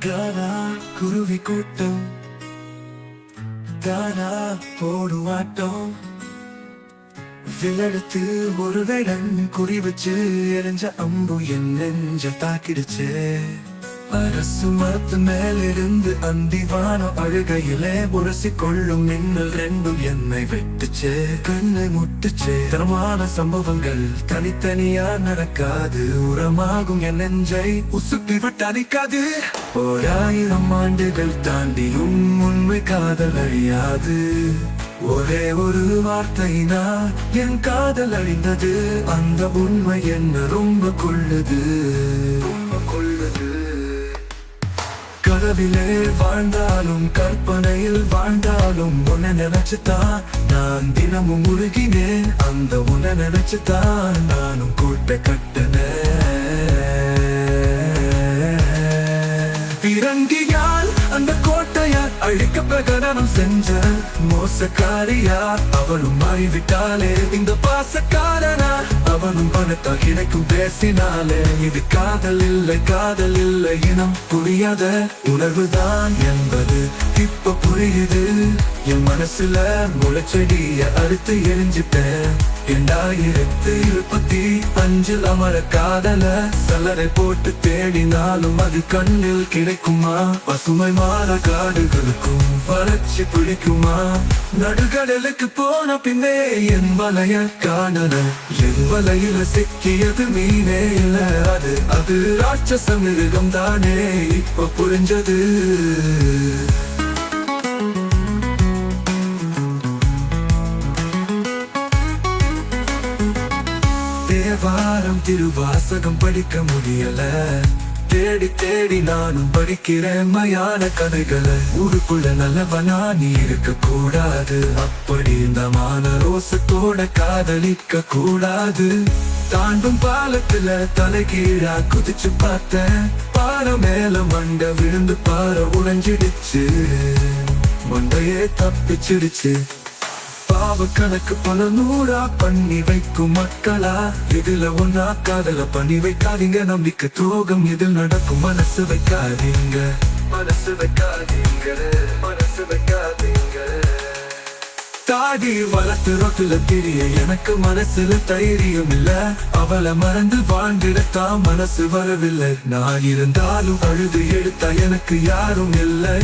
தானா குருவி கூட்டம். தானா போடுவாட்டம். விலடுத்து ஒரு வேடன் குறி வச்சு எரிஞ்ச அம்பு என் நெஞ்ச தாக்கிடுச்சு அரசு மரத்து மேலிருந்து அந்திவான அழுகையிலே உரசி கொள்ளும் மின்னல் ரெண்டும் என்னை வெட்டுச்சே கண்ணை முட்டுச்சே. தரமான சம்பவங்கள் தனித்தனியா நடக்காது. உரமாகும் என் நெஞ்சை உசுப்பி விட்டு அடிக்காது. ஓராயிரம் ஆண்டுகள் தாண்டியும் உண்மை காதல் அழியாது. ஒரே ஒரு வார்த்தைனா என் காதல் அழிந்தது. அந்த உண்மை என்ன ரொம்ப கொள்ளுது. ரொம்ப கொள்ளுது. கனவிலே வாழ்ந்தாலும் கற்பனையில் வாழ்ந்தாலும் உன்னை நினைச்சுதான் நான் தினமும் முழுகினேன் அந்த உன்னை நினைச்சுதான் நானும் கூட்ட கட்டனேன். பிறங்கியால் அழிக்க பிரகடனம் செஞ்ச மோசக்காரியா? அவளும் மாறிவிட்டாலே இந்த பாசக்காரனா? அவனும் பணத்தால் கிடைக்கும் பேசினாலே இது காதல் இல்லை காதல் இல்லை இனம் புரியாத உணர்வுதான் என்பது. இப்ப புரியுது. என் மனசுல முளைச்செடிய அறுத்து எரிஞ்சிட்டேன். இரண்டாயிரத்து இருபத்தி அஞ்சில் அமர காதல சலரை போட்டு தேடினாலும் அது கண்ணில் கிடைக்குமா? பசுமை மாற காடுகளுக்கும் வறட்சி பிடிக்குமா? நடுகடலுக்கு போன பின்னே என் வலைய காணல. என் வலையில சிக்கியது மீனே இல்ல. அது அது ராட்சச மிருகம் தானே இப்ப புரிஞ்சது. வாரம் திருவாசகம் படிக்க முடியல. தேடி தேடி நானும் படிக்கிறேன் மயான கதைகளை. ஊருக்குள்ள நல்லவனா நீ இருக்க கூடாது அப்படி இந்த மான ரோசத்தோட காதலிக்க கூடாது. தாண்டும் பாலத்துல தலைகீழா குதிச்சு பார்த்தேன். பாறை மேல மண்ட விழுந்து பாறை உடைஞ்சிடுச்சு. மண்டையே தப்பிச்சிடுச்சு. பாவ கணக்கு பல நூறா பண்ணி வைக்கும் மக்களா? இதுல ஒன்னா காதல பண்ணி வைக்காதீங்க. நம்பிக்கை துரோகம் இதில் நடக்கும்? மனசு வைக்காதீங்க. மனசு வைக்காதீங்க. மனசு வைக்காதீங்க. தாடி வளர்த்து ரொட்டுல தெரிய எனக்கு மனசுல தைரியம் இல்ல. அவளை மறந்து வாழ்ந்திடத்தான் மனசு வரவில்லை. நான் இருந்தாலும் அழுது எடுத்தா எனக்கு யாரும் இல்லை.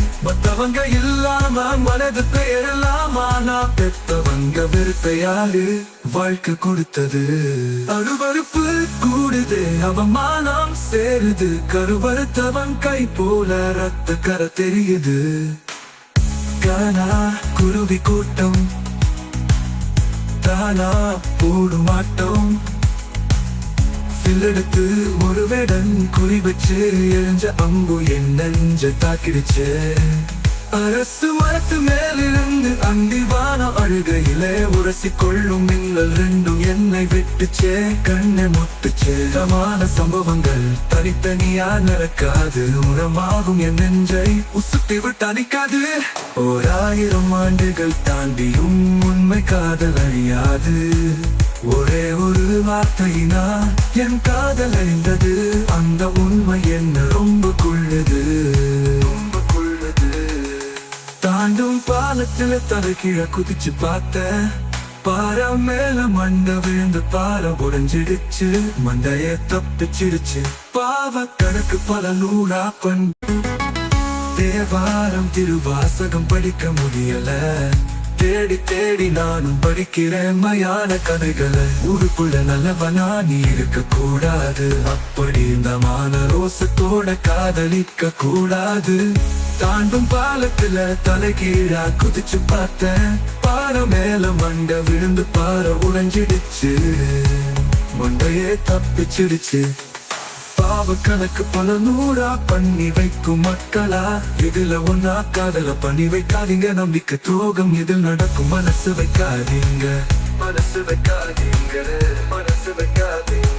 மத்தவங்க இல்லாம மனது பெயரலாமா நான் பெத்தவங்க வெறுப்ப யாரு வாழ்க்கை கொடுத்தது? அருவறுப்பு கூடுது அவமானம் சேருது. கருவறுத்தவன் கை போல ரத்த கர தெரியுது. தானா குருவி கூட்டம் தானா போடு மாட்டோம். சில்லெடுத்து ஒரு வேடன் குறி வச்சு எரிஞ்ச அம்பு என் நெஞ்ச தாக்கிடுச்சு. அரசு மரத்து மேலிருந்து அங்கிவான அழுகையிலே உரசி கொள்ளும் நீங்கள் ரெண்டும் என்னை விட்டுச்சே கண்ணை முட்டுச்சே தமான சம்பவங்கள். தனித்தனியா நடக்காது உரமாகும் என் நெஞ்சை உசுத்தி விட்டு அடிக்காது ஓர் ஆயிரம் ஆண்டுகள் தாண்டியும் உண்மை காதல் அழியாது. ஒரே ஒரு வார்த்தையினா என் காதல் அழிந்தது. அந்த உண்மை என்ன ரொம்ப ரொம்ப கொள்ளுது. தாண்டும் பாலத்துல தலைகீழ குதிச்சு பார்த்த பாறை மேல மண்ட விழுந்து பாறை உடைஞ்சிடுச்சு. மண்டைய தப்பிச்சிடுச்சு. பாவ கணக்கு பல நூறா பண் தேவாரம் திருவாசகம் படிக்க முடியல. தேடி தேடி நானும் படிக்கிறேன் மயான கதைகளை. உருக்குள்ள நல்லவனா நீ இருக்க கூடாது. அப்படி இந்த மான ரோசத்தோட காதலிக்க கூடாது. தாண்டும் பாலத்துல தலைகீழா குதிச்சு பார்த்தேன். பாறை மேல மண்ட விழுந்து பாறை உடைஞ்சிடுச்சு. மண்டையே தப்பிச்சிடுச்சு. பாவ கணக்கு பல நூறா பண்ணி வைக்கும் மக்களா இதுல ஒன்னா காதல பண்ணி வைக்காதீங்க. நம்பிக்கை துரோகம் இதில் நடக்கும்? மனசு வைக்காதீங்க. மனசு வைக்காதீங்க. மனசு வைக்காதீங்க.